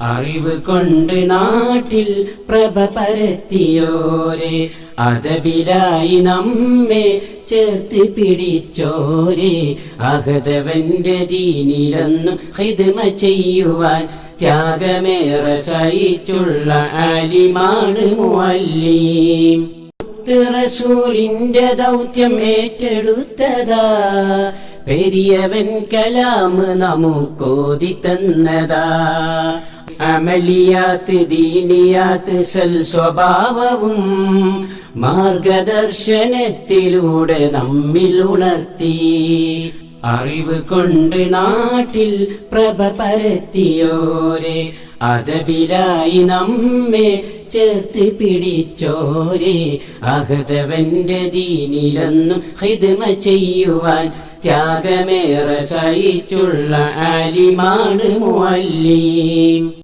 അറിവ് കൊണ്ട് നാട്ടിൽ പ്രഭ പരത്തിയോരെ അതബിലായി നമ്മെ ചേർത്ത് പിടിച്ചോരെ. അഹദവന്റെ ദീനിലെന്നും ഹിദ്മ ചെയ്യുവാൻ ത്യാഗമേറെ സഹിച്ചുള്ള അലിമാണ് മുഅല്ലിം ദൗത്യം ഏറ്റെടുത്തതാ പെരിയവൻ കലാം നമുക്കോതി തന്നതാ. അമലിയാത്ത് ദീനിയാത്ത് സൽ സ്വഭാവവും മാർഗദർശനത്തിലൂടെ നമ്മിൽ ഉണർത്തി. അറിവ് കൊണ്ട് നാട്ടിൽ പ്രഭ പരത്തിയോരെ അതബിലായി നമ്മെ ചേർത്ത് പിടിച്ചോരെ. അഹതവന്റെ ദീനിലെന്നും ഹിദ്മ ചെയ്യുവാൻ ത്യാഗമേറെ സഹിച്ചുള്ള ആലിമാണ് മുഅല്ലിം